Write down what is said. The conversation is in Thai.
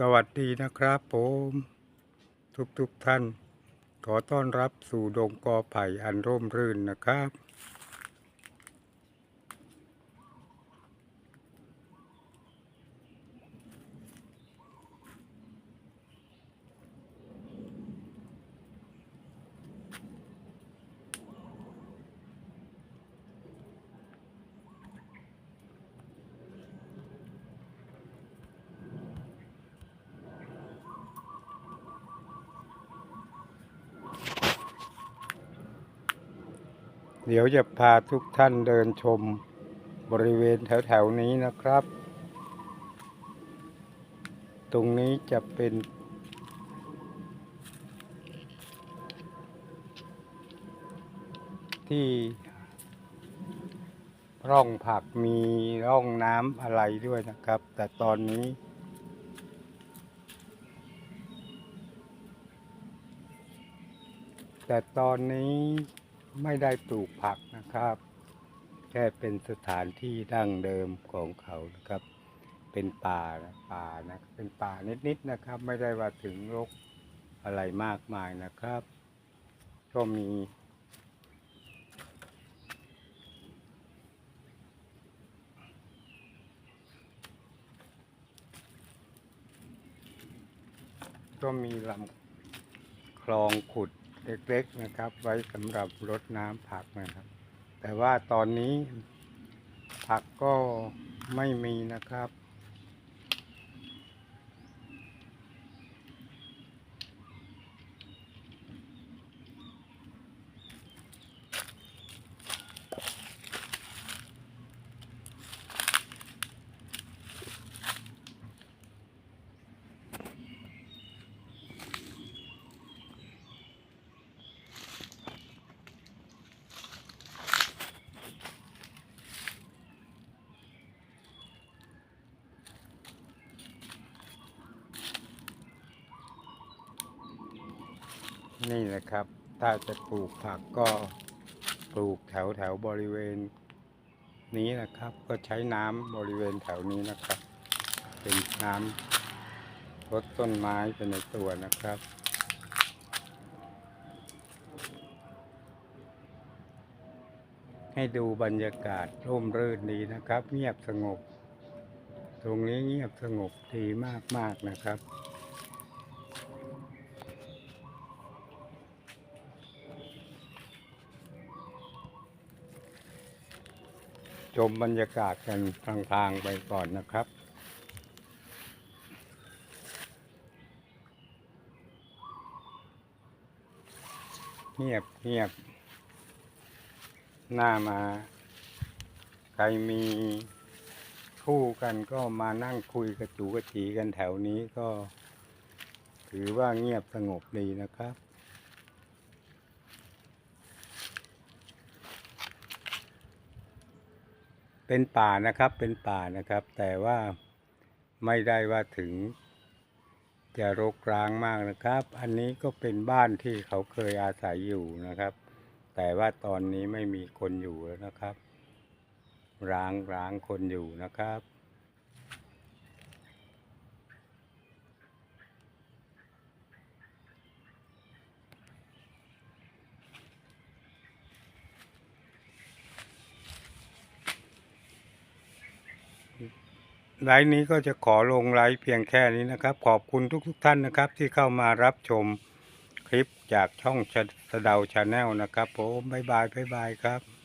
สวัสดีนะครับผม ทุกๆทท่าน ขอต้อนรับสู่ดงกอไผ่อันร่มรื่นนะครับ เดี๋ยวจะพาทุกท่านเดินชมบริเวณแถวๆนี้นะครับ ตรงนี้จะเป็น ที่ร่องผักมีร่องน้ำอะไรด้วยนะครับ แต่ตอนนี้ แต่ตอนนี้ ไม่ได้ปลูกผักนะครับ แค่เป็นสถานที่ดั้งเดิมของเขานะครับ เป็นป่านะป่านะ เป็นป่านิดๆนะครับ ไม่ได้ว่าถึงรกอะไรมากมายนะครับ ก็มีก็มีลำคลองขุด เล็กๆนะครับ ไว้สำหรับรดน้ำผักนะครับ แต่ว่าตอนนี้ผักก็ไม่มีนะครับ นี่แหละครับ ถ้าจะปลูกผักก็ปลูกแถวแถวบริเวณนี้นะครับ ก็ใช้น้ำบริเวณแถวนี้นะครับ เป็นน้ำรดต้นไม้เป็นในตัวนะครับให้ดูบรรยากาศร่มรื่นดีนะครับ เงียบสงบ ตรงนี้เงียบสงบดีมากๆนะครับ ชมบรรยากาศกันพลางๆไปก่อนนะครับเงียบเงียบหน้ามา ใครมีคู่กันก็มานั่งคุยกระจูกระจีกันแถวนี้ก็ ถือว่าเงียบสงบดีนะครับ เป็นป่านะครับเป็นป่านะครับ แต่ว่าไม่ได้ว่าถึง จะรกร้างมากนะครับ อันนี้ก็เป็นบ้านที่เขาเคยอาศัยอยู่นะครับ แต่ว่าตอนนี้ไม่มีคนอยู่แล้วนะครับ ร้างร้างคนอยู่นะครับ ไลฟ์นี้ก็จะขอลงไลฟ์เพียงแค่นี้นะครับ ขอบคุณทุกๆทท่านนะครับ ที่เข้ามารับชมคลิปจากช่องสะเดาชาแนลนะครับผมบ๊ายบายบ๊ายบายครับ